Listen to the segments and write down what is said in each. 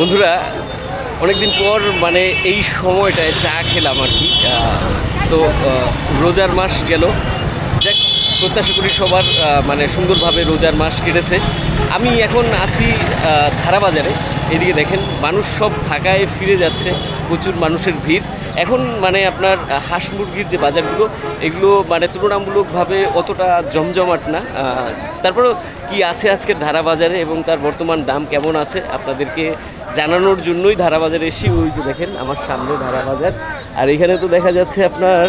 বন্ধুরা, অনেকদিন পর মানে এই সময়টায় চা খেলাম আর কি। তো রোজার মাস গেল। দেখ প্রত্যাশা করি সবার মানে সুন্দরভাবে রোজার মাস কেটেছে। আমি এখন আছি ধারাবাজারে। এদিকে দেখেন, মানুষ সব ঢাকায় ফিরে যাচ্ছে, প্রচুর মানুষের ভিড়। এখন মানে আপনার হাঁস মুরগির যে বাজারগুলো, এগুলো মানে তুলনামূলকভাবে অতটা জমজমাট না। তারপরেও কি আছে আজকের ধারা বাজারে এবং তার বর্তমান দাম কেমন আছে আপনাদেরকে জানানোর জন্যই ধারা বাজারে এসি ওই যে দেখেন আমার সামনে ধারা বাজার আর এখানে তো দেখা যাচ্ছে আপনার,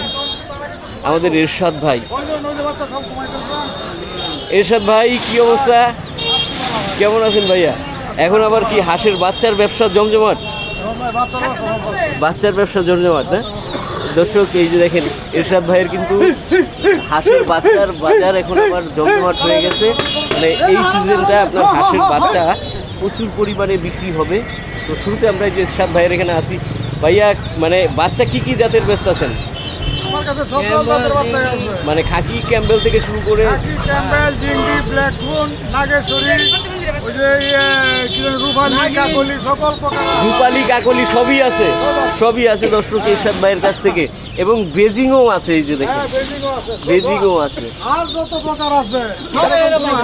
আমাদের এরশাদ ভাই। এরশাদ ভাই, কি অবস্থা? কেমন আছেন ভাইয়া? এখন আবার কি হাঁসের বাচ্চার ব্যবসা জমজমাট? বাচ্চার ব্যবসা জমজমাট না? দর্শক এই যে দেখেন এরশাদ ভাইয়ের কিন্তু হাঁসের বাচ্চার বাজার এখন আবার জমজমাট হয়ে গেছে। মানে এই সিজনটা আপনার হাঁসের বাচ্চা প্রচুর পরিমাণে বিক্রি হবে। তো শুরুতে আমরা এই যে এরশাদ ভাইয়ের এখানে আছি। ভাইয়া মানে বাচ্চা কি কি জাতের ব্যস্ত আছেন? মানে খাকি ক্যাম্বেল থেকে শুরু করে ক্যাম্বেল জিন্ডি ব্ল্যাক নাগেশ্বরী ওই যে ইয়ে, রূপালী কাকলি সবই আছে সবই আছে দর্শক এরশাদ ভাইয়ের কাছ থেকে। এবং বেজিংও আছে এই যে দেখেন। হ্যাঁ, বেজিংও আছে, আর যত প্রকার আছে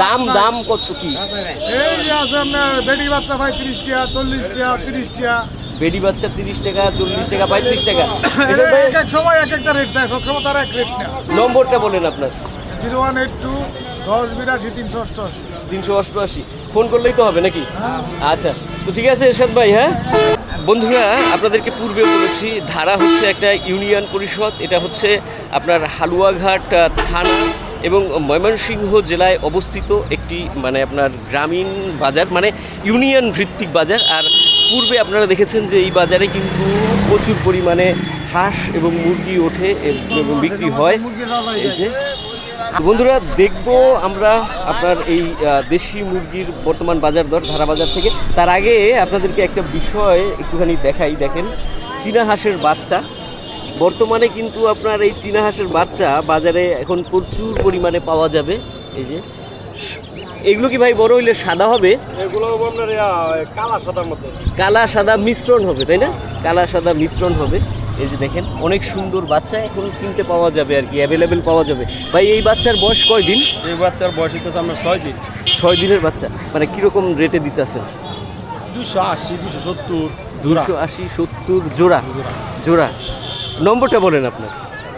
দাম দাম কত কি? এই যে আছে আপনার বেডি বাচ্চা ভাই ত্রিশ টাকা চল্লিশ টাকা তিরিশ টাকা বেডি বাচ্চা তিরিশ টাকা চল্লিশ টাকা পঁয়ত্রিশ টাকা। এক এক সময় এক একটা রেট দেয় সবসময় তার এক রেট না নম্বরটা বলেন আপনার। জিরো ওয়ান এইট টু দশ বিরাশি তিনশো অষ্টআশি। তিনশো অষ্টআশি। ফোন করলেই তো হবে নাকি? আচ্ছা তো ঠিক আছে এরশাদ ভাই হ্যাঁ? বন্ধুরা, আপনাদেরকে পূর্বে বলেছি, ধারা হচ্ছে একটা ইউনিয়ন পরিষদ। এটা হচ্ছে আপনার হালুয়াঘাট থানা এবং ময়মনসিংহ জেলায় অবস্থিত একটি মানে আপনার গ্রামীণ বাজার মানে ইউনিয়ন ভিত্তিক বাজার। আর পূর্বে আপনারা দেখেছেন যে এই বাজারে কিন্তু প্রচুর পরিমাণে হাঁস এবং মুরগি ওঠে এবং বিক্রি হয়। এই যে বন্ধুরা দেখব আমরা আপনার এই দেশি মুরগির বর্তমান বাজার দর ধারা বাজার থেকে। তার আগে আপনাদেরকে একটা বিষয় একটুখানি দেখাই দেখেন। চীনা হাঁসের বাচ্চা। বর্তমানে কিন্তু আপনার এই চীনা হাঁসের বাচ্চা বাজারে এখন প্রচুর পরিমাণে পাওয়া যাবে। এই যে এগুলো কি ভাই বড় হইলে সাদা হবে? এগুলো কালা সাদার মধ্যে। কালা সাদা মিশ্রণ হবে তাই না? কালা সাদা মিশ্রণ হবে। এই যে দেখেন অনেক সুন্দর বাচ্চা এখন কিনতে পাওয়া যাবে আর কি অ্যাভেলেবেল পাওয়া যাবে। ভাই এই বাচ্চার বয়স কয় দিন? এই বাচ্চার বয়স হইতেছে আমরা ছয় দিন। ছয় দিনের বাচ্চা মানে কীরকম রেটে দিতেছেন? দুশো আশি দুশো সত্তর দুশো আশি সত্তর জোড়া। জোড়া। নম্বরটা বলেন আপনার।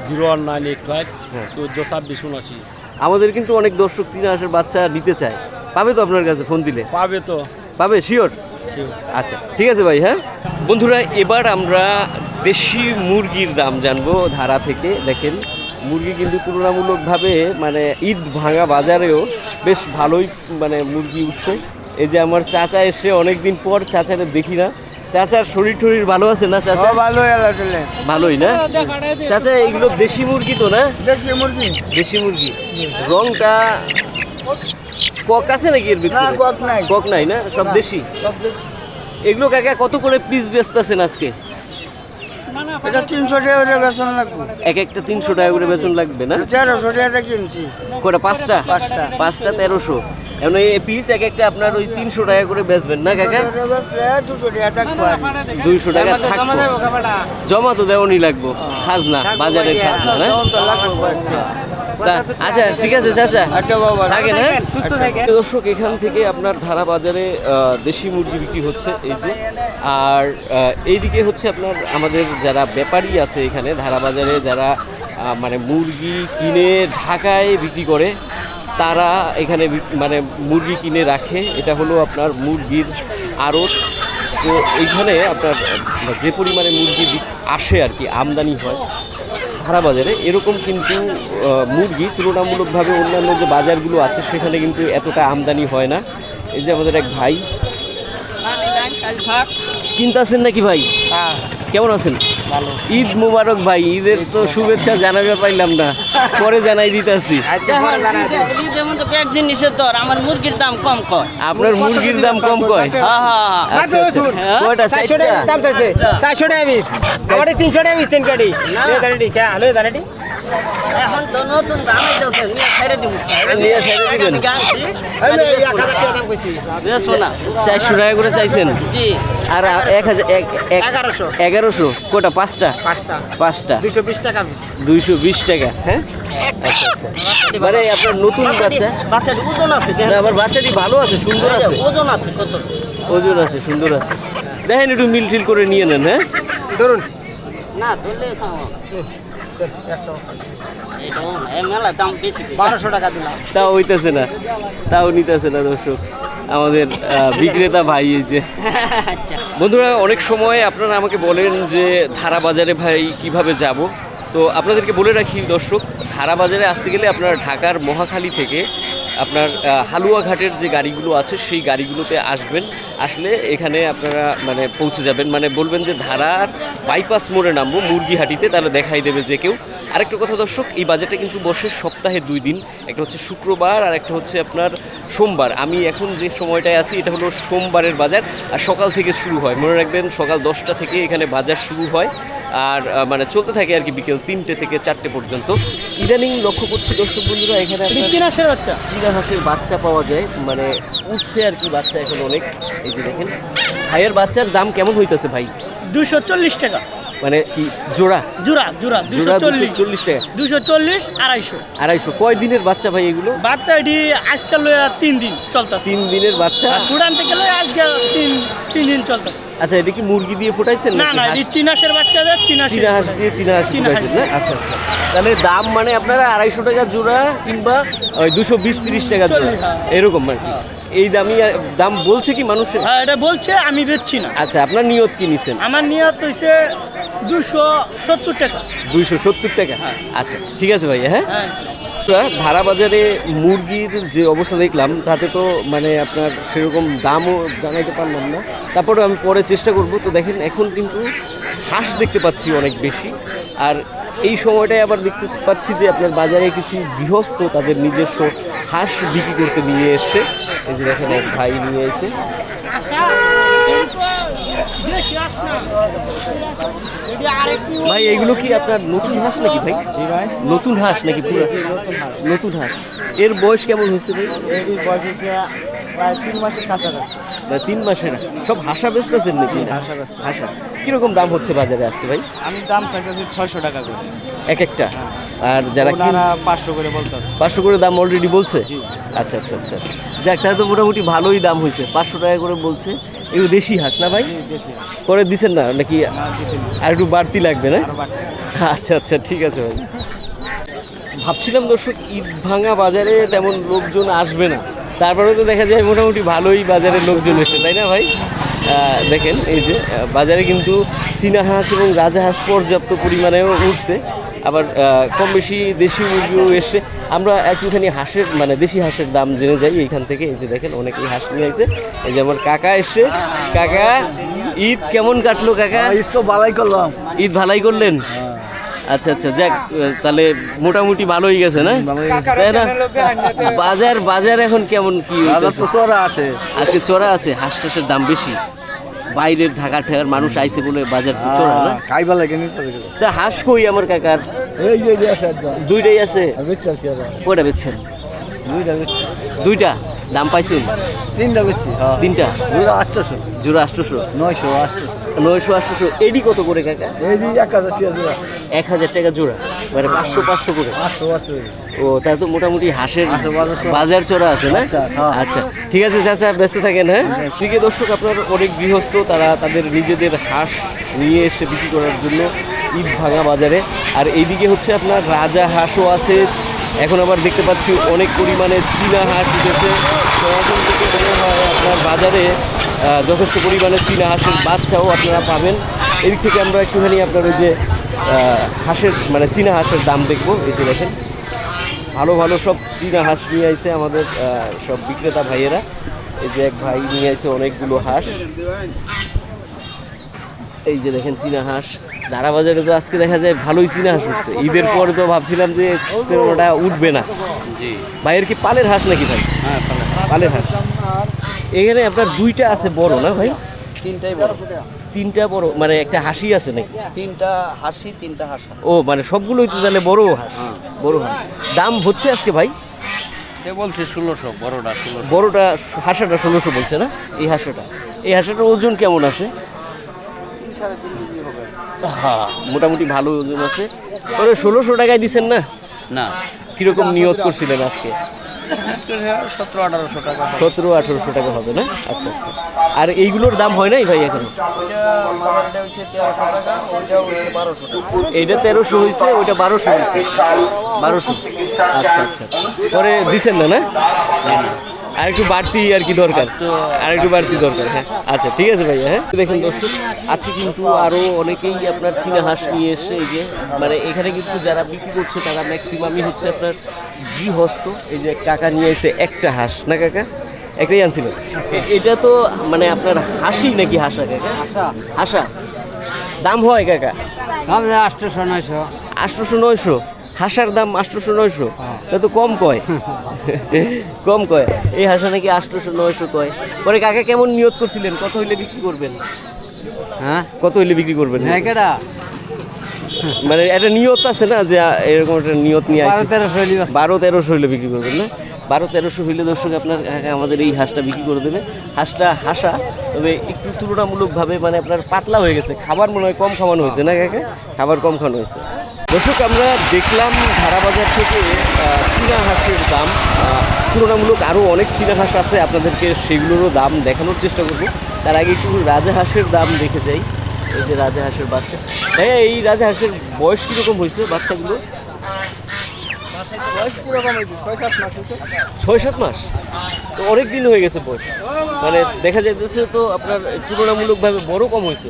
Zero one nine eight five হ্যাঁ। চোদ্দ ছাব্বিশ উনআশি। আমাদের কিন্তু অনেক দর্শক চীনা হাঁসের বাচ্চা নিতে চায়। পাবে তো আপনার কাছে ফোন দিলে? পাবে তো। পাবে? শিওর। আচ্ছা। ঠিক আছে ভাই হ্যাঁ? বন্ধুরা এবার আমরা দেশি মুরগির দাম জানব ধারা থেকে। দেখেন মুরগি কিন্তু তুলনামূলকভাবে মানে ঈদ ভাঙা বাজারেও বেশ ভালোই মানে মুরগি উঠছে। এই যে আমার চাচা এসে অনেকদিন পর চাচারে দেখি না। চাচার শরীর টরীর ভালো আছে না চাচা? ভালো ভালোই না? চাচা এগুলো দেশি মুরগি তো না? দেখি মুরগি। দেশি মুরগি। রংটা কক আছে নাকি এর ভিতরে? না, কক নাই। কক নাই না? সব দেশি? এগুলো কাকা কত করে পিস বেচতেছেন আজকে? এটা তিনশো টাকা করে বেতন লাগবে। এক একটা তিনশো টাকা করে বেতন লাগবে না? তেরোশো টাকা কিনছি। কটা পাঁচটা? পাঁচটা। পাঁচটা তেরোশো। এখন এই পিস এক একটা আপনার ওই তিনশো টাকা করে বেচবেন না কাকা? দুইশো টাকা থাকব। জমা তো দেওয়ানি লাগবো। খাজনা বাজারের খাজনা না? আচ্ছা ঠিক আছে চাচা আচ্ছা। বাবা থাকেন হ্যাঁ? সুস্থ দর্শক এখান থেকে আপনার ধারা বাজারে দেশি মুরগি বিক্রি হচ্ছে এই যে। আর এইদিকে হচ্ছে আপনার আমাদের যারা ব্যাপারী আছে এখানে ধারা বাজারে যারা মানে মুরগি কিনে ঢাকায় বিক্রি করে তারা এখানে মানে মুরগি কিনে রাখে। এটা হলো আপনার মুরগির আড়ত। তো এইখানে আপনার যে পরিমাণে মুরগি আসে আর কি আমদানি হয় সারা বাজারে এরকম কিন্তু মুরগি তুলনামূলকভাবে অন্যান্য যে বাজারগুলো আছে, সেখানে কিন্তু এতটা আমদানি হয় না। এই যে আমাদের এক ভাই কিনতেছেন নাকি ভাই? কেমন আছেন? ভালো। ঈদ মুবারক ভাই ঈদের তো শুভেচ্ছা জানাবে পাইলাম না। পরে জানাই দিতেছি। আচ্ছা পরে জানাই দেব। যেমন তো পেট জিনিসের দর আমার মুরগির দাম কম কয়। আপনার মুরগির দাম কম কয়? হ্যাঁ হ্যাঁ আচ্ছা, আচ্ছা। কয়টা? চারশো চারটা? টাকা চারশো টাকা পিস তিনশো টাকা পিস তিন কাটি। লয়ে দাঁড়াটি কে লয়ে দাঁড়াটি এখন তো নতুন দাম হইতেছে নিয়ে ছেড়ে দিব। নিয়ে ছেড়ে দিবেন? বেশো না। চারশো টাকা করে চাইছেন? জি। আর এক হাজার এক- এক- এগারোশো। এগারোশো? কোটা পাঁচটা? পাঁচটা। পাঁচটা। টাকা পিস। দুইশো বিশ টাকা হ্যাঁ? আচ্ছা আচ্ছা। মানে আপনার নতুন বাচ্চা? বাচ্চাটি ওজন আছে আবার বাচ্চাটি ভালো আছে সুন্দর আছে। ওজন আছে কত? ওজন আছে সুন্দর আছে। দেখেন একটু মিল টিল করে নিয়ে নেন হ্যাঁ? ধরুন। না ধরলে হইতেছে না। তাও নিতেছে না দর্শক। আমাদের বিক্রেতা ভাই যে। বন্ধুরা, অনেক সময় আপনারা আমাকে বলেন যে ধারা বাজারে ভাই কীভাবে যাব। তো আপনাদেরকে বলে রাখি দর্শক ধারা বাজারে আসতে গেলে আপনারা ঢাকার মহাখালী থেকে আপনার হালুয়াঘাটের যে গাড়িগুলো আছে, সেই গাড়িগুলোতে আসবেন। আসলে এখানে আপনারা মানে পৌঁছে যাবেন। মানে বলবেন যে ধারার বাইপাস মোড়ে নামবো, মুরগিহাটিতে, তাহলে দেখাই দেবে যে কেউ। আরেকটা কথা দর্শক এই বাজারটা কিন্তু বসে সপ্তাহে দুই দিন। একটা হচ্ছে শুক্রবার আর একটা হচ্ছে আপনার সোমবার। আমি এখন যে সময়টায় আছি এটা হলো সোমবারের বাজার আর সকাল থেকে শুরু হয়। মনে রাখবেন সকাল দশটা থেকে এখানে বাজার শুরু হয়। আর মানে চলতে থাকে আর কি বিকেল তিনটে থেকে চারটে পর্যন্ত। ইদানিং লক্ষ্য করছি দর্শক বন্ধুরা এখানে চীনা বাচ্চা। চীনা হাঁসের বাচ্চা পাওয়া যায়। মানে উঠছে আর কি বাচ্চা এখন অনেক। এই যে দেখেন ভাইয়ের বাচ্চার দাম কেমন হইতেছে ভাই? দুশো চল্লিশ টাকা। মানে কি জোড়া? জোড়া জোড়া দুশো চল্লিশ। চল্লিশ টাকা। দুশো চল্লিশ আড়াইশো। আড়াইশো। কয় দিনের বাচ্চা ভাই এগুলো? বাচ্চা এটি আজকাল তিন দিন চলতেছে। তিন দিনের বাচ্চা? চূড়ান থেকে আজকে তিন তিন দিন চলতেছে। আচ্ছা এটা কি মুরগি দিয়ে ফোটাইছেন না না? এটি চিনাসের বাচ্চা দেয় চিনাসের চীনা হাঁস দিয়ে চীনা হাঁস চীনা হাঁস ফুটাইছেন না আচ্ছা আচ্ছা। তাহলে দাম মানে আপনারা আড়াইশো টাকা জোড়া কিংবা ওই দুশো বিশ তিরিশ টাকা জোড়া। হ্যাঁ। এরকম আর কি। এই দামি দাম বলছে কি মানুষের? হ্যাঁ এটা বলছে আমি বেচছি না। আচ্ছা আপনার নিয়ত কি নিছেন? আমার নিয়ত হয়েছে দুশো সত্তর টাকা। দুইশো সত্তর টাকা? আচ্ছা ঠিক আছে ভাইয়া হ্যাঁ? হ্যাঁ। বন্ধুরা, বাজারে মুরগির যে অবস্থা দেখলাম তাতে তো মানে আপনার সেরকম দামও জানাইতে পারলাম না। তারপরে আমি পরে চেষ্টা করব। তো দেখেন এখন কিন্তু হাঁস দেখতে পাচ্ছি অনেক বেশি। আর এই সময়টায় আবার দেখতে পাচ্ছি যে আপনার বাজারে কিছু গৃহস্থ তাদের নিজস্ব হাঁস বিক্রি করতে নিয়ে এসছে। এই যে দেখেন এক ভাই নিয়ে এসে। ভাই এগুলো কি আপনার নতুন হাঁস নাকি ভাই? নতুন হাঁস নাকি পুরো? নতুন হাঁস। এর বয়স কেমন হয়েছে ভাই? এটির বয়স হচ্ছে প্রায় তিন মাসের কাছাকাছি। না তিন মাসের। সব হাঁসা বেচতেছেন নাকি? হাঁসা। কীরকম দাম হচ্ছে বাজারে আজকে ভাই? আমি দাম চাইতেছি ছয়শো টাকা করে। এক একটা? আর যারা পাঁচশো করে বলতেছে। পাঁচশো করে দাম অলরেডি বলছে? আচ্ছা আচ্ছা আচ্ছা। যাক তাহলে তো মোটামুটি ভালোই দাম হয়েছে। পাঁচশো টাকা করে বলছে। এগুলো দেশি হাঁস না ভাই? করে দিচ্ছেন না নাকি আর একটু বাড়তি লাগবে না? আচ্ছা আচ্ছা ঠিক আছে ভাই। ভাবছিলাম দর্শক ঈদ ভাঙা বাজারে তেমন লোকজন আসবে না। তারপরে তো দেখা যায় মোটামুটি ভালোই বাজারে লোকজন এসে তাই না ভাই? আহ, দেখেন এই যে বাজারে কিন্তু চীনা হাঁস এবং রাজা হাঁস পর্যাপ্ত পরিমাণেও উঠছে। আবার কম বেশি দেশি মুরগিও এসছে। আমরা একটুখানি হাঁসের মানে দেশি হাঁসের দাম জেনে যাই এইখান থেকে। এই যে দেখেন অনেকেই হাঁস নিয়ে আসছে এই যে আমার কাকা এসছে। কাকা ঈদ কেমন কাটলো কাকা? ঈদ তো ভালাই করলাম। ঈদ ভালাই করলেন? আচ্ছা আচ্ছা যাক তাহলে মোটামুটি ভালোই গেছে না? তাই না? বাজার বাজার এখন কেমন কি? চড়া আছে। আজকে চড়া আছে হাঁস টাসের দাম বেশি। বাইরের ঢাকা ঠেকার মানুষ আইছে বলে বাজার চড়া না। খাইবা লাগে তা হাঁস কই আমার কাকার? এই যে আছে দুইটাই আছে। কয়টা বেচছেন? দুইটা দুইটা? দাম পাইছেন? তিনটা বেচছি হ্যাঁ। তিনটা? জোড়া আটশোশো। জোড়া আষ্টশো নয়শো আটশো নয়শো আষ্টশো এডি কত করে কাকা? এক হাজার টাকা জোড়া। এক হাজার টাকা জোড়া। মানে পাঁচশো পাঁচশো করে। আটশো আটশো ও তাহলে তো মোটামুটি হাঁসের বাজার চড়া। আছে না? আচ্ছা, হ্যাঁ। আচ্ছা ঠিক আছে চাচা ব্যস্ত থাকেন হ্যাঁ? দিকে দর্শক আপনার অনেক গৃহস্থ তারা তাদের নিজেদের হাঁস নিয়ে এসে বিক্রি করার জন্য ঈদ ভাঙা বাজারে। আর এইদিকে হচ্ছে আপনার রাজা হাঁসও আছে। এখন আবার দেখতে পাচ্ছি অনেক পরিমাণে চীনা হাঁস উঠেছে। থেকে মনে হয় আপনার বাজারে যথেষ্ট পরিমাণে চীনা হাঁসের বাচ্চাও আপনারা পাবেন। এদিক থেকে আমরা একটুখানি আপনার ওই যে হাঁসের মানে চীনা হাঁসের দাম দেখব। এই যে দেখেন ভালো ভালো সব চীনা হাঁস নিয়ে আইছে আমাদের সব বিক্রেতা ভাইয়েরা। এই যে এক ভাই নিয়ে আইছে অনেকগুলো হাঁস। এই যে দেখেন চীনা হাঁস। বাজারে তো আজকে দেখা যায় ভালোই চীনা হাঁস উঠছে। ঈদের পরে তো ভাবছিলাম যে ওটা উঠবে না। ভাইয়ের কি পালের হাঁস নাকি ভাই? হ্যাঁ পালের হাঁস। এখানে আপনার দুইটা আছে বড় না ভাই? তিনটাই বড়। তিনটা বড় মানে একটা হাসি আছে নাকি? তিনটা হাসি তিনটা হাসা। ও মানে সবগুলোই তো তাহলে বড় হাঁস বড় হাঁস। দাম হচ্ছে আজকে ভাই? সে বলছে ষোলোশো বড়টা ষোলোশো। বড়টা হাঁসাটা ষোলোশো বলছে না? এই হাঁসাটা। এই হাঁসাটার ওজন কেমন আছে? হ্যাঁ মোটামুটি ভালো ওজন আছে। ওরে ষোলোশো টাকায় দিচ্ছেন না? না। কীরকম নিয়ত করছিলেন আজকে? সতেরো আঠারোশো টাকা হবে। না? আচ্ছা আচ্ছা। আর এইগুলোর দাম হয় নাই ভাই এখন? এইটা তেরোশো হয়েছে ওইটা বারোশো হয়েছে বারোশো। আচ্ছা আচ্ছা। পরে দিচ্ছেন না না? আর একটু বাড়তি আর কি দরকার। আর একটু বাড়তি দরকার হ্যাঁ। আচ্ছা ঠিক আছে ভাইয়া হ্যাঁ। দেখুন দর্শক আজকে কিন্তু আরও অনেকেই আপনার চীনা হাঁস নিয়ে এসে এই যে মানে এখানে কিন্তু যারা বিক্রি করছে তারা ম্যাক্সিমামই হচ্ছে আপনার গৃহস্থ এই যে কাকা নিয়ে এসে একটা হাঁস। না কাকা? একটাই আনছিল। এটা তো মানে আপনার হাসি নাকি হাসা কাকা? হাসা। দাম হয় কাকা? দাম আটশোশো নয়শো। আটশোশো নয়শো। হাঁসার দাম আটশোশো নয়শো। তো কম কয়। কম কয়। এই হাঁসা নাকি আটশোশো নয়শো কয়। পরে কাকা কেমন নিয়ত করছিলেন? কত হইলে বিক্রি করবেন? হ্যাঁ? কত হইলে বিক্রি করবেন? কেটা মানে একটা নিয়ত আছে না যে এরকম একটা নিয়ত নিয়ে আসছে বারো তেরোশো হইলে বিক্রি করবেন না? বারো তেরোশো হইলে দর্শক আপনার আমাদের এই হাঁসটা বিক্রি করে দেবে। হাঁসটা হাঁসা তবে একটু তুলনামূলকভাবে মানে আপনার পাতলা হয়ে গেছে। খাবার মনে হয় কম খাওয়ানো হয়েছে না কাকা? খাবার কম খাওয়ানো হয়েছে। দর্শক আমরা দেখলাম ধারা বাজার থেকে চীনা হাঁসের দাম। তুলনামূলক আরও অনেক চীনা হাঁস আছে আপনাদেরকে সেগুলোরও দাম দেখানোর চেষ্টা করব। তার আগে একটু রাজা হাঁসের দাম দেখে যাই। এই যে রাজা হাঁসের বাচ্চা। ভাইয়া এই রাজা হাঁসের বয়স কীরকম হয়েছে বাচ্চাগুলো? ছয় সাত মাস তো অনেক দিন হয়ে গেছে বয়স। মানে দেখা যাইতেছে তো আপনার তুলনামূলকভাবে বড় কম হয়েছে।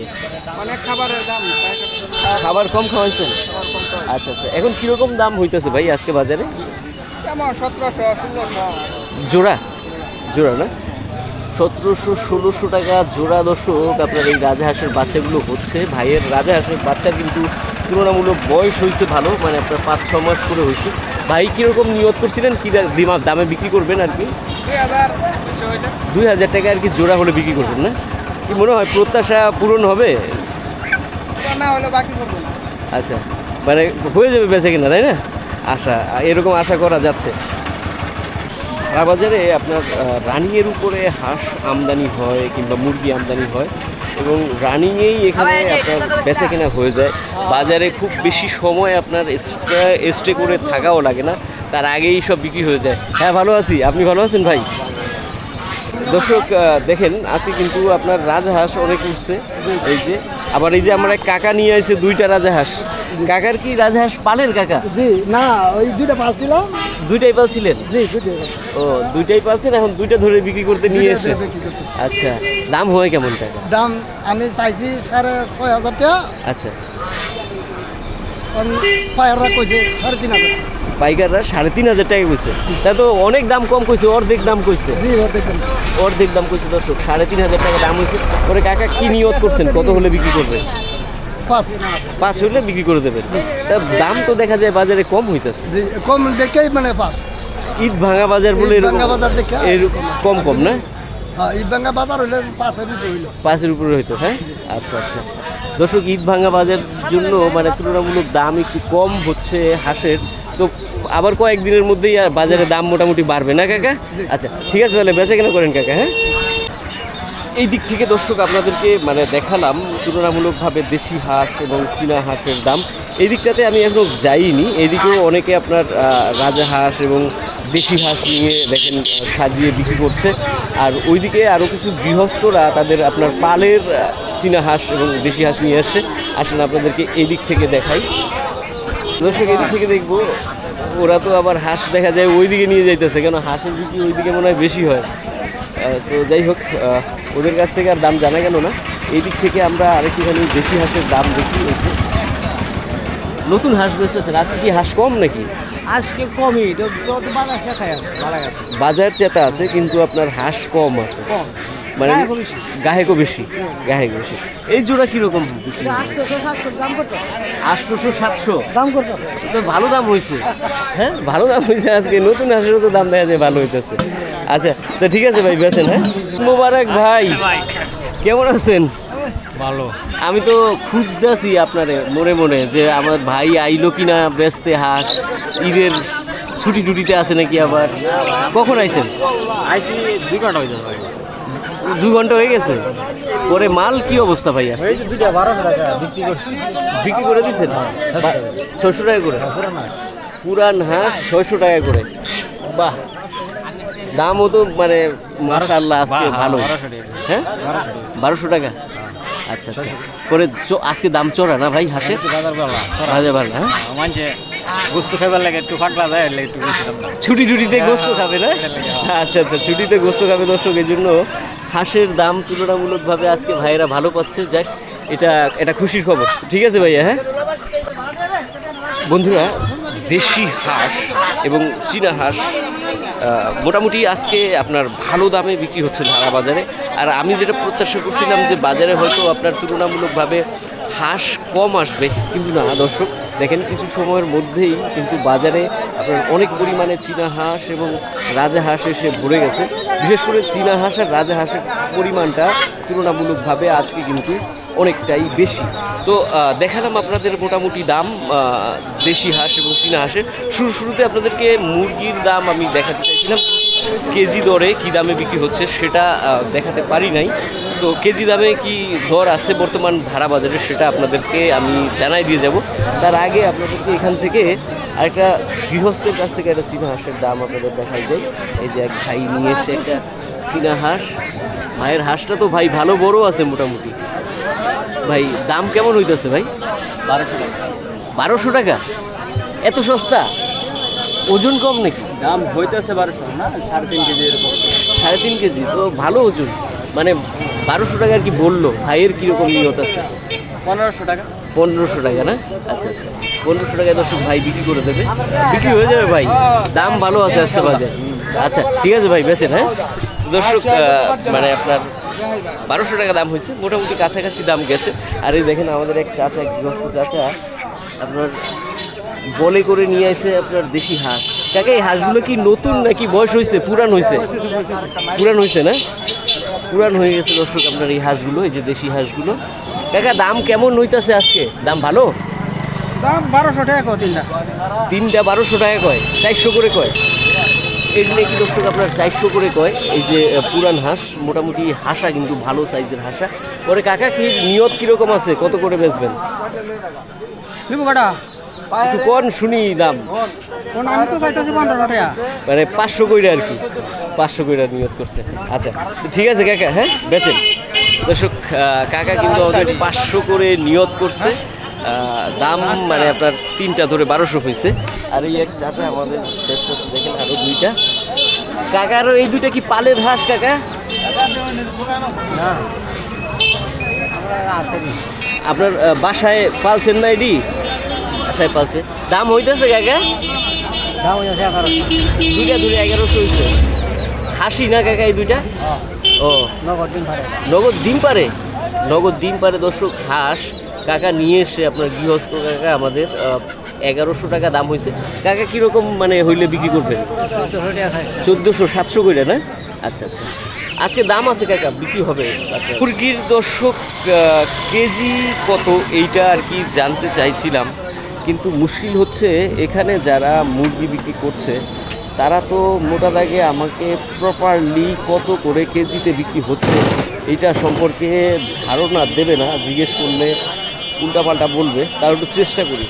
খাবারের দাম। খাবার কম খাওয়াইছেন? আচ্ছা আচ্ছা। এখন কীরকম দাম হইতেছে ভাই আজকে বাজারে? কেমন সতেরোশো ষোলোশো। জোড়া? জোড়া না? সতেরোশো ষোলোশো টাকা জোড়া দর্শক আপনার এই রাজাহাঁসের বাচ্চাগুলো হচ্ছে। ভাইয়ের রাজাহাঁসের বাচ্চা কিন্তু তুলনামূলক বয়স হয়েছে ভালো মানে আপনার পাঁচ ছ মাস করে হয়েছে ভাই কীরকম নিয়ত করছিলেন? কী দিমা- দামে বিক্রি করবেন আর কি? দুই হাজার দুই টাকা আর কি জোড়া হলে বিক্রি করবেন না? কি মনে হয় প্রত্যাশা পূরণ হবে? না হলে বাকি আচ্ছা। মানে হয়ে যাবে বেঁচে কিনা তাই না? আশা এরকম আশা করা যাচ্ছে। বাজারে আপনার রানিংয়ের উপরে হাঁস আমদানি হয় কিংবা মুরগি আমদানি হয় এবং রানিংয়েই এখানে আপনার বেচা কেনা হয়ে যায়। বাজারে খুব বেশি সময় আপনার স্টে করে থাকাও লাগে না তার আগেই সব বিক্রি হয়ে যায়। হ্যাঁ ভালো আছি। আপনি ভালো আছেন ভাই? দর্শক দেখেন আজকে কিন্তু আপনার রাজহাঁস অনেক উঠছে। এই যে আবার এই যে আমরা এক কাকা নিয়ে আসছে দুইটা রাজহাঁস। কাকার কি রাজহাঁস? পালেন কাকা? জি না ওই দুইটা পাচ্ছিলাম দুইটাই পালছিলেন জি দুইটা ও দুইটাই পালছেন এখন দুইটা ধরে বিক্রি করতে নিয়ে করতেছি। আচ্ছা দাম হয় কেমন টাকা? দাম আমি চাইছি সাড়ে ছয় হাজার টাকা। আচ্ছা। পায়াররা কইছে সাড়ে তিন হাজার পাইকাররা সাড়ে তিন হাজার টাকা কইছে। তা তো অনেক দাম কম কইছে অর্ধেক দাম কইছে। অর্ধেক দাম কইছে। দর্শক সাড়ে তিন হাজার টাকা দাম হয়েছে পরে কাকা কি নিয়ত করছেন? কত হলে বিক্রি করবে? পাঁচ। পাঁচ হলে বিক্রি করে দেবেন। তা দাম তো দেখা যায় বাজারে কম হইতেছে। কম দেখেই মানে পাঁচ। ঈদ ভাঙা বাজার বলে এরকম কম কম না? হ্যাঁ ঈদ ভাঙ্গা বাজার হইলে পাঁচের উপরে হইল। পাঁচের উপরে হইতো হ্যাঁ? আচ্ছা আচ্ছা। দর্শক ঈদ ভাঙা বাজার জন্য মানে তুলনামূলক দাম একটু কম হচ্ছে হাঁসের। তো আবার কয়েকদিনের মধ্যেই আর বাজারে দাম মোটামুটি বাড়বে না কাকা? আচ্ছা ঠিক আছে তাহলে বেচা কেনা করেন কাকা হ্যাঁ? এই দিক থেকে দর্শক আপনাদেরকে মানে দেখালাম তুলনামূলকভাবে দেশি হাঁস এবং চীনা হাঁসের দাম। এই দিকটাতে আমি এখনও যাইনি এদিকেও অনেকে আপনার রাজা হাঁস এবং দেশি হাঁস নিয়ে দেখেন সাজিয়ে বিক্রি করছে। আর ওইদিকে আরও কিছু গৃহস্থরা তাদের আপনার পালের চীনা হাঁস এবং দেশি হাঁস নিয়ে আসছে। আসলে আপনাদেরকে এদিক থেকে দেখাই। দর্শক এদিক থেকে দেখব ওরা তো আবার হাঁস দেখা যায় ওইদিকে নিয়ে যাইতেছে কেন হাঁসের বিক্রি ওইদিকে মনে হয় বেশি হয়। তো যাই হোক ওদের কাছ থেকে আর দাম জানা গেল না। এই দিক থেকে আমরা আরেকটুখানি দেশি হাঁসের দাম দেখি এই নতুন হাঁস বেচতেছেন আজকে কি হাঁস কম নাকি? আজকে কমই বাজার চেতা আছে কিন্তু আপনার হাঁস কম আছে। কম। মানে গাহেকও বেশি। গাহেকও বেশি গাহেক বেশি এই জোড়া কীরকম? আটশো সাতশো। দাম কত আটশোশো সাতশো দাম কত তো ভালো দাম হয়েছে হ্যাঁ ভালো দাম হয়েছে আজকে। নতুন হাঁসেরও তো দাম দেখা যায় ভালো হইতেছে। আচ্ছা তো ঠিক আছে ভাই বেছেন হ্যাঁ? মোবারক ভাই কেমন আছেন? ভালো। আমি তো খুঁজতেছি আপনারে মনে মনে যে আমার ভাই আইলো কিনা ব্যস্তে হাঁস ঈদের ছুটি টুটিতে আছে নাকি আবার? কখন আইছেন? আইসি দুই ঘণ্টা হয়ে যাবে দু ঘণ্টা হয়ে গেছে। পরে মাল কি অবস্থা ভাই আছে? দুইটা বারোশো টাকা বিক্রি করে দিচ্ছেন ছয়শো টাকা করে? পুরান হাঁস। ছয়শো টাকা করে। বাহ। দামও তো মানে মাশাআল্লাহ আজকে ভালো। হ্যাঁ? বারোশো টাকা। আচ্ছা আচ্ছা। পরে আজকে দাম চড়া না ভাই হাঁসের? বাজার হ্যাঁ? মানছে গুস্তু লাগে একটু ফাটলা যায় একটু। ছুটি টুটিতে গোস্ত খাবে না? আচ্ছা আচ্ছা ছুটিতে গোস্ত খাবে দর্শক এই জন্য। হাঁসের দাম তুলনামূলকভাবে আজকে ভাইয়েরা ভালো পাচ্ছে। যাক, এটা এটা খুশির খবর। ঠিক আছে ভাইয়া হ্যাঁ? বন্ধুরা, দেশি হাঁস এবং চীনা হাঁস মোটামুটি আজকে আপনার ভালো দামে বিক্রি হচ্ছে ঢাকা বাজারে। আর আমি যেটা প্রত্যাশা করছিলাম যে বাজারে হয়তো আপনার তুলনামূলকভাবে হাঁস কম আসবে। কিন্তু না, দর্শক দেখেন, কিছু সময়ের মধ্যেই কিন্তু বাজারে আপনার অনেক পরিমাণে চীনা হাঁস এবং রাজা হাঁস এসে ভরে গেছে। বিশেষ করে চীনা হাঁস আর রাজা হাঁসের পরিমাণটা তুলনামূলকভাবে আজকে কিন্তু অনেকটাই বেশি। তো দেখালাম আপনাদের মোটামুটি দাম দেশি হাঁস এবং চীনা হাঁসের। শুরু, শুরুতে আপনাদেরকে মুরগির দাম আমি দেখাতে চাইছিলাম। কেজি দরে কি দামে বিক্রি হচ্ছে সেটা দেখাতে পারি নাই। তো কেজি দামে কি দর আছে বর্তমান ধারা বাজারে সেটা আপনাদেরকে আমি জানাই দিয়ে যাব। তার আগে আপনাদেরকে এখান থেকে আরেকটা গৃহস্থের কাছ থেকে একটা চীনা হাঁসের দাম আপনাদের দেখাই যায় এই যে এক ভাই নিয়ে এসে একটা চীনা হাঁস। ভাইয়ের হাঁসটা তো ভাই ভালো বড় আছে মোটামুটি। ভাই দাম কেমন হইতেছে ভাই? বারোশো টাকা। বারোশো টাকা? এত সস্তা? ওজন কম নাকি? দাম হইতেছে বারোশো না সাড়ে তিন কেজি এরকম। সাড়ে তিন কেজি তো ভালো ওজন। মানে বারোশো টাকা আর কি বলল ভাইয়ের কীরকম নিয়ত আছে? পনেরোশো টাকা। পনেরোশো টাকা না? আচ্ছা আচ্ছা। পনেরোশো টাকায় দশ ভাই বিক্রি করে দেবে। বিক্রি হয়ে যাবে ভাই? দাম ভালো আছে আজকে বাজার। আচ্ছা ঠিক আছে ভাই বেচেন হ্যাঁ? দর্শক মানে আপনার বারোশো টাকা দাম হয়েছে মোটামুটি কাছাকাছি দাম গেছে। আর এই দেখেন আমাদের এক চাচা এক গৃহস্থ চাচা আপনার বলে করে নিয়ে আসে আপনার দেশি হাঁস। কাকা এই হাঁসগুলো কি নতুন নাকি বয়স হয়েছে? পুরান হয়েছে? পুরান হয়েছে না? পুরান হয়ে গেছে দর্শক আপনার এই হাঁসগুলো এই যে দেশি হাঁসগুলো। কাকা দাম কেমন হইতাছে আজকে? দাম ভালো? দাম বারোশো টাকা কো তিনটা? তিনটা বারোশো টাকা কয়। চারশো করে কয়। এগুলো কি দর্শক আপনার চারশো করে কয়? এই যে পুরান হাঁস মোটামুটি হাঁসা কিন্তু ভালো সাইজের হাঁসা। পরে কাকা কি নিয়ত কীরকম আছে? কত করে বেচবেন? একটু কন শুনি দাম। আমি তো চাইতেছি পনেরো টাকা মানে পাঁচশো কইরা আর কি পাঁচশো কইরা নিয়ত করছে। আচ্ছা ঠিক আছে কাকা হ্যাঁ বেচেন। দর্শক কাকা কিন্তু আমাদের পাঁচশো করে নিয়ত করছে। দাম মানে আপনার তিনটা ধরে বারোশো হয়েছে আর এই এক চাচা আমাদের দেখেন আরও দুইটা। কাকারও এই দুইটা কি পালের হাঁস কাকা? আপনার বাসায় পালছেন না এডি? বাসায় পালছে। দাম হইতেছে কাকা? দাম হইতেছে এগারোশো দুইটা দুইটা এগারোশো হয়েছে হাসি না কাকা এই দুইটা? ও। নগদ দিন ভাড়া নগদ ডিম পারে? নগদ ডিম পারে দর্শক হাঁস। কাকা নিয়ে এসে আপনার গৃহস্থ কাকা আমাদের এগারোশো টাকা দাম হয়েছে। কাকা কীরকম মানে হইলে বিক্রি করবেন? চোদ্দোশো সাতশো করে না? আচ্ছা আচ্ছা। আজকে দাম আছে কাকা বিক্রি হবে। আচ্ছা। মুরগির দর্শক কেজি কত এইটা আর কি জানতে চাইছিলাম। কিন্তু মুশকিল হচ্ছে এখানে যারা মুরগি বিক্রি করছে তারা তো মোটা দাগে আমাকে প্রপারলি কত করে কেজিতে বিক্রি হচ্ছে এটা সম্পর্কে ধারণা দেবে না জিজ্ঞেস করলে উল্টাপাল্টা বলবে তার একটু চেষ্টা করি।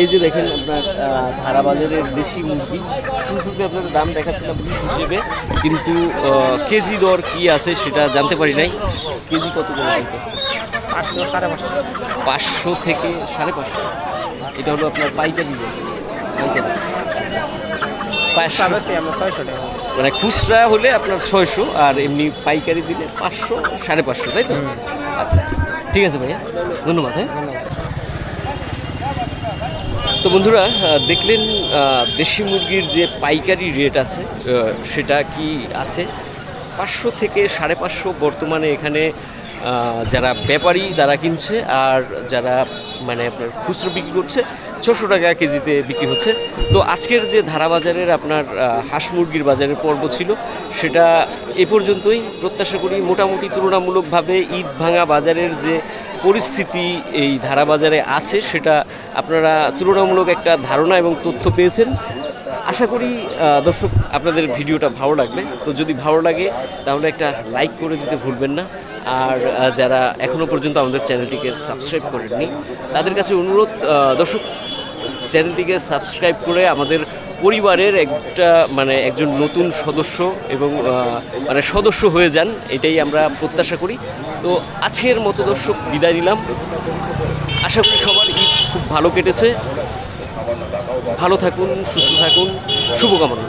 এই যে দেখেন আপনার আহ, ধারা বাজারের দেশি মুরগি শুরু শুরুতে আপনাদের দাম দেখাচ্ছিলাম পিস হিসেবে কিন্তু কেজি দর কি আছে সেটা জানতে পারি নাই। কেজি কত করে পাঁচশো সাড়ে পাঁচশো। পাঁচশো থেকে সাড়ে পাঁচশো। এটা হলো আপনার পাইকারি রেট পাইকারি। আচ্ছা আচ্ছা। পাঁচশো। মানে খুচরা হলে আপনার ছয়শো আর এমনি পাইকারি দিলে পাঁচশো সাড়ে পাঁচশো তাই তো? আচ্ছা আচ্ছা। ঠিক আছে ভাইয়া ধন্যবাদ হ্যাঁ। তো বন্ধুরা দেখলেন দেশি মুরগির যে পাইকারি রেট আছে সেটা কি আছে? পাঁচশো থেকে সাড়ে পাঁচশো বর্তমানে এখানে যারা ব্যাপারী তারা কিনছে, আর যারা মানে আপনার খুচরো বিক্রি করছে, ছশো টাকা কেজিতে বিক্রি হচ্ছে। তো আজকের যে ধারাবাজারের আপনার হাঁস মুরগির বাজারের পর্ব ছিল, সেটা এ পর্যন্তই। প্রত্যাশা করি মোটামুটি তুলনামূলকভাবে ঈদ ভাঙা বাজারের যে পরিস্থিতি এই ধারা বাজারে আছে, সেটা আপনারা তুলনামূলক একটা ধারণা এবং তথ্য পেয়েছেন। আশা করি দর্শক, আপনাদের ভিডিওটা ভালো লাগবে। তো যদি ভালো লাগে, তাহলে একটা লাইক করে দিতে ভুলবেন না। আর যারা এখনও পর্যন্ত আমাদের চ্যানেলটিকে সাবস্ক্রাইব করেননি, তাদের কাছে অনুরোধ দর্শক, চ্যানেলটিকে সাবস্ক্রাইব করে আমাদের পরিবারের একটা মানে একজন নতুন সদস্য এবং মানে সদস্য হয়ে যান, এটাই আমরা প্রত্যাশা করি। তো আজকের মতো দর্শক, বিদায় নিলাম। আশা করি সবার ঈদ খুব ভালো কেটেছে। ভালো থাকুন, সুস্থ থাকুন, শুভকামনা।